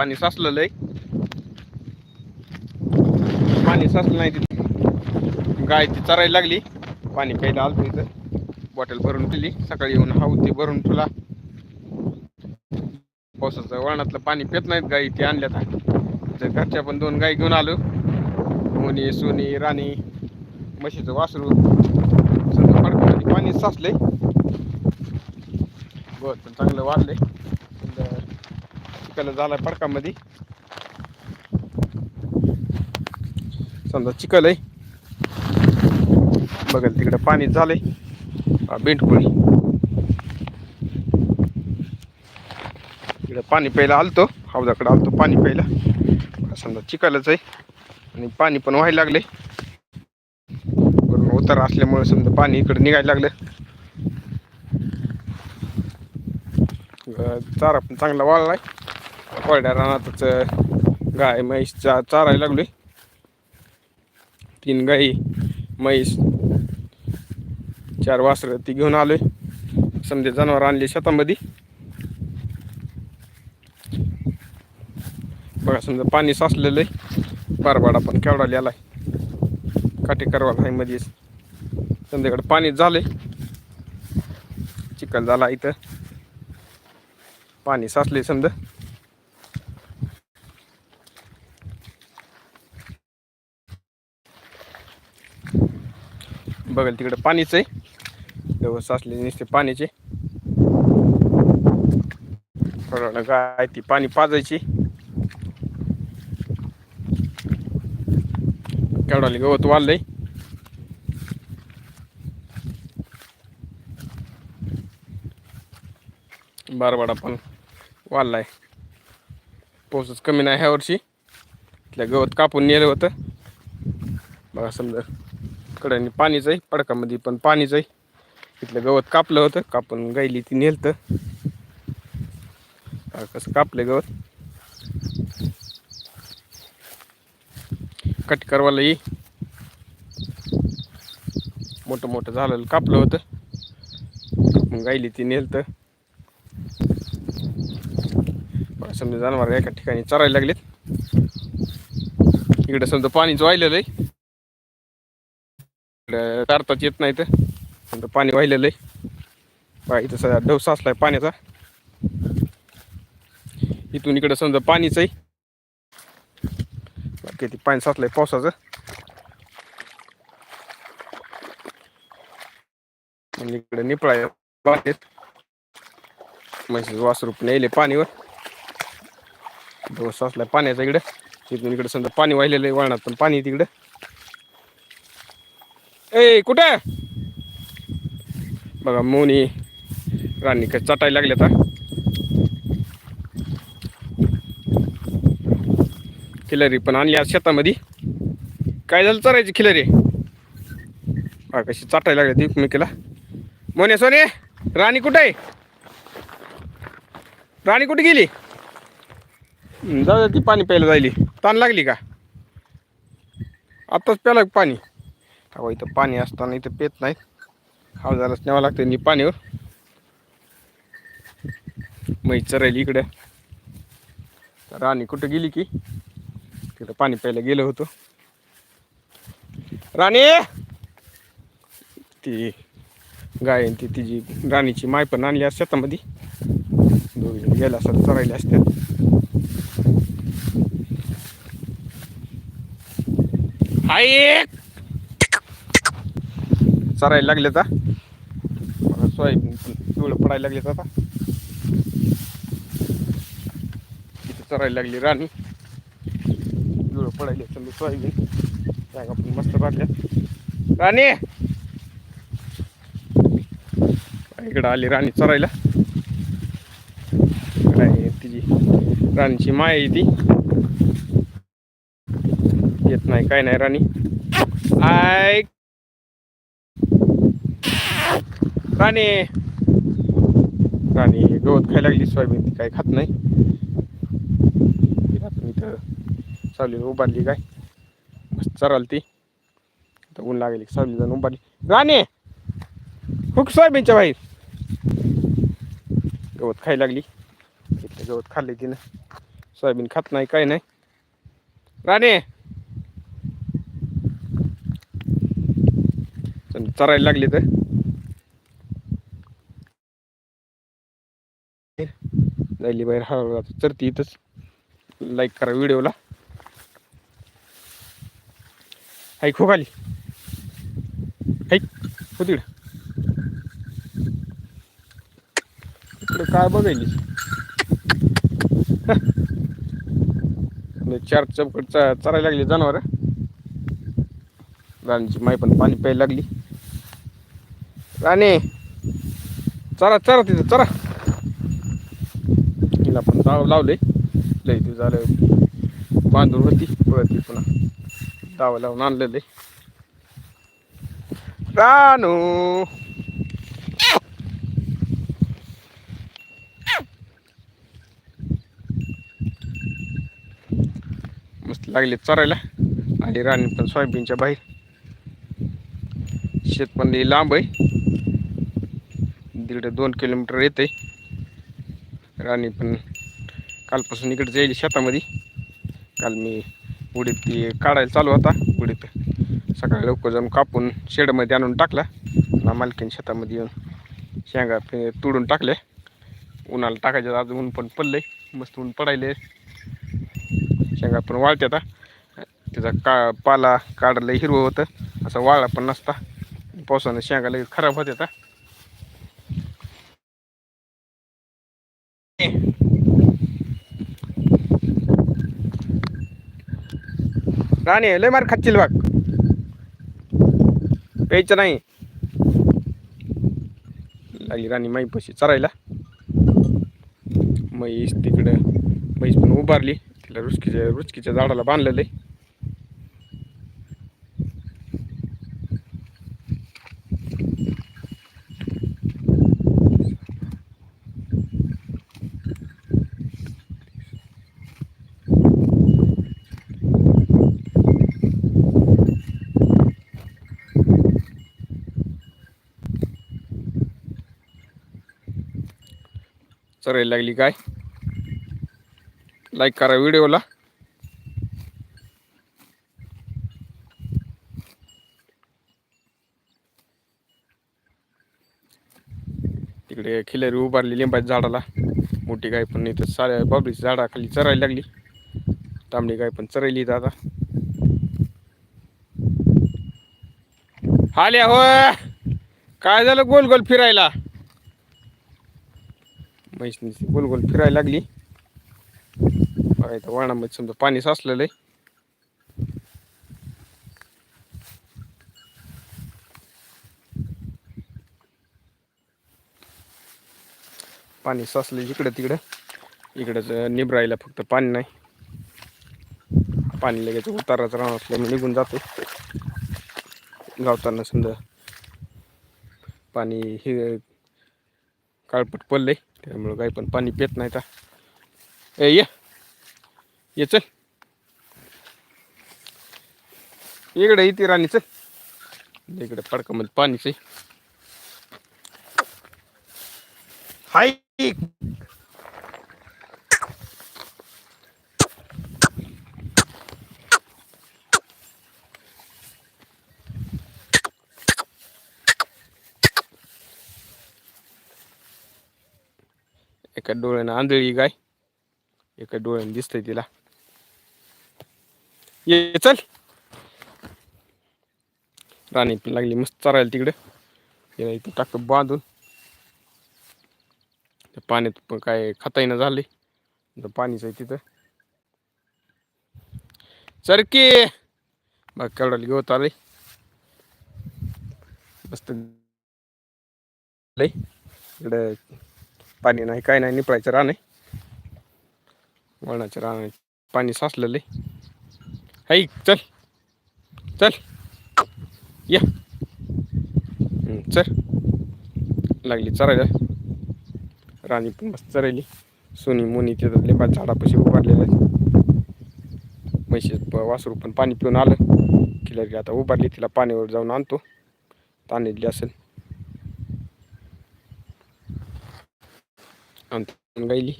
पाणी साचलेलं आहे. पाणी साचलं नाही तिथे. गाय ती चरायला लागली. पाणी प्यायला आलं इथं. बॉटल भरून दिली सकाळी येऊन हावती भरून तुला पावसाचं वळणातलं पाणी पित नाहीत गाई ते आणल्यात. तर घरच्या पण दोन गाई घेऊन आलो. मोनी सोनी राणी म्हशीचं वासरू. सगळं पाणी साचलंय. गवत पण चांगलं वाढलंय. चिखल झालाय पडकामध्ये समजा चिखल आहे. बघल तिकडे पाणी झालंय. हा, बेंटकुळी इकडे पाणी प्यायला आलतो. हौदाकडे आलतो पाणी प्यायला. समजा चिखलच आहे. आणि पाणी पण व्हायला लागले वरून उतार असल्यामुळे समजा पाणी इकडे निघायला लागलं. चारा पण चांगला वाळलाय कोरड्या रानातच गाय म्हैस चा चारायला लागलोय. तीन गाई म्हैस चार वासरं ती घेऊन आलोय. समजे जनावर आणले शेतामध्ये. बघा समजा पाणी साचलेलं आहे बारबाडा पण केवढा लिहिला काटे करवाला आहे मध्येच. संध्याकडे पाणी झालंय. चिखल झाला इथं. पाणी साचले समजा. बघाल तिकडे पाणीच आहे. व्यवस्थित साचलेली नसते पाण्याचे थोडं गाय ती पाणी पाजायची. केवढाली गवत वाढलंय. बारवाडा पण वाढलाय. पाऊसच कमी नाही ह्या वर्षी. इथल्या गवत कापून नेलं होतं. बघा समजा. कड्याने पाणीच आहे पडकामध्ये पण पाणीच आहे इथलं गवत कापलं होतं कापून गायली ती नेलतं. कसं कापलं गवत? कट करवाला ये. मोठं मोठं झालं कापलं होतं. मग गायली ती नेलतं. समजा जनावर एका ठिकाणी चरायला लागलेत. इकडं समजा पाणीच व्हायलेलं आहे इकडं येत नाही तर समजा पाणी वाहिलेलं आहे. बघा इथं सध्या ढव साचलाय पाण्याचा. इथून इकडं समजा पाणीच आहे. बाकी ते पाणी साचलंय पावसाचं. म्हणजे इकडे निपळा बाहेर म्हणजे वासरूप नेले पाणीवर. ढव साचलाय पाण्याचा इकडे. इथून इकडे समजा पाणी वाहिलेलं आहे. वळणात पण पाणी आहे ए कुठे? बघा मोनी राणी काय चटायला लागले आता खिलरी पण आणली आज शेतामध्ये. काय झालं चरायची खिलरी? बघा कशी चाटायला लागली एकमेकीला. मोने सोने राणी कुठे आहे? राणी कुठे गेली? जाऊ ती पाणी प्यायला जायली. ताण लागली का? आत्ताच प्याला पाणी. अहो इथं पाणी असताना इथं पेत नाहीत. हौदालाच न्यावं लागतं नि पाणीवर. मग चरायली इकडं. राणी कुठं गेली की? तिकडं पाणी प्यायला गेलं होतो. राणी! ती गाय ती तिची राणीची माय पण आणली असते शेतामध्ये. दोघी गेल्या असतात चरायला असतात हाय एक! चरायला लागले आता सोयाबीन पण पिवळं पडायला लागलेत आता. इथे चरायला लागली राणी. पिवळं पडायला चालू सोयाबीन. जागा पण मस्त राहत्या राणी! इकडं आली राणी चरायला. काय तिची राणीची माय ती. येत नाही काय नाही राणी. आय राणे. राणी गवत खायला लागली सोयाबीन ती काय खात नाही. इथं सावलीला उभारली काय? मस्त चराल ती. आता ऊन लागली सावली जाऊन उभारली. राणी! हुक सोयाबीनच्या बाहेर. गवत खायला लागली. इथलं गवत खाल्ले तिनं. सोयाबीन खात नाही काय नाही. राणे! चरायला लागले तर. जायली बाहेर. हळूहळू जातो तर ती इथंच. लाईक करा व्हिडिओला. ऐक हो खाली ऐक हो तिकडं. इकडं काय बघायली? चार चौकट चरायला लागली जनावर. राणीची माय पण पाणी प्यायला लागली. राणे चरा चरा तिथं चरा. तिला पण दाव लावले लय दिवस झालं बांधून होती पळती पुन्हा. दाव लावून आणलेले रानू. मस्त लागले चरायला. आणि राणी पण सोयाबीनच्या बाहेर. शेत पण लांब आहे. दीड दोन किलोमीटर येते राणी पण कालपासून इकडे जाईल शेतामध्ये. काल मी उडीत ती काढायला चालू होता. उडीत सकाळी लवकर जाऊन कापून शेडमध्ये आणून टाकला. ना मालकीन शेतामध्ये येऊन शेंगा तुडून तोडून उन्हाला टाकायच्या आज ऊन पण पडले मस्त ऊन पडायले. शेंगा पण वाळते आता. त्याचा का पाला काढलं हिरवं होतं. असं वाळा पण नसता. पावसानं शेंगा लगेच खराब होत्या आता. नाही लय मार खातील बाग प्यायचं नाही. लागली राणी माई पशी चरायला. म्हैस तिकडं म्हैस पण उभारली. तिला रुचकीच्या रुचकीच्या झाडाला बांधलेलं आहे चरायला लागली काय? लाईक करा व्हिडिओला. तिकडे खिलरी उभारली लिंबाच्या झाडाला. मोठी गाय पण इथं साऱ्या बाबरीच्या झाडाखाली चरायला लागली. तांबडी गाय पण चरायली इथं आता. आल्या हो काय झालं गोल गोल फिरायला? म्हैसनी गोल गोल फिरायला लागली. बघा इथं वाणामध्ये समजा पाणी साचलेलं आहे पाणी साचलं इकडं तिकडं. इकडंच निबरायला फक्त पाणी नाही. पाणी लगेच उताराच राहणार असल्यामुळे निघून जातो गावताना समजा पाणी हे काळपट पडलंय. त्यामुळं काही पण पाणी पेत नाही का ए ये. ये चल. इकडे इथे राणी चल. इकडे पडकामध्ये पाणीच आहे हाय. एका डोळ्यानं आंधळी गाय. एका डोळ्यानं दिसतंय तिला. ये चल. राणी पण लागली मस्त चरायला तिकडे. तिला इथं टाकतं बांधून. त्या पाण्यात पण काय खाता येणं झाले पाणीच आहे तिथं. सरकी! बघ केवढा गवत आलंय मस्त. लय. इकडं पाणी नाही काय नाही निपळायचं रान आहे. वळणाचं रान आहे. पाणी साचलेलं आहे. हाई चल. चल. या. चल. लागली चरायला. राणी पण मस्त चरायली. सोनी मोनी तिथं लिंबा झाडापाशी उभारलेलं आहे. म्हशी वासरू पण पाणी पिऊन आलं. किलरी आता उभारली तिला पाण्यावर जाऊन आणतो. ताणली असेल. आणि गायली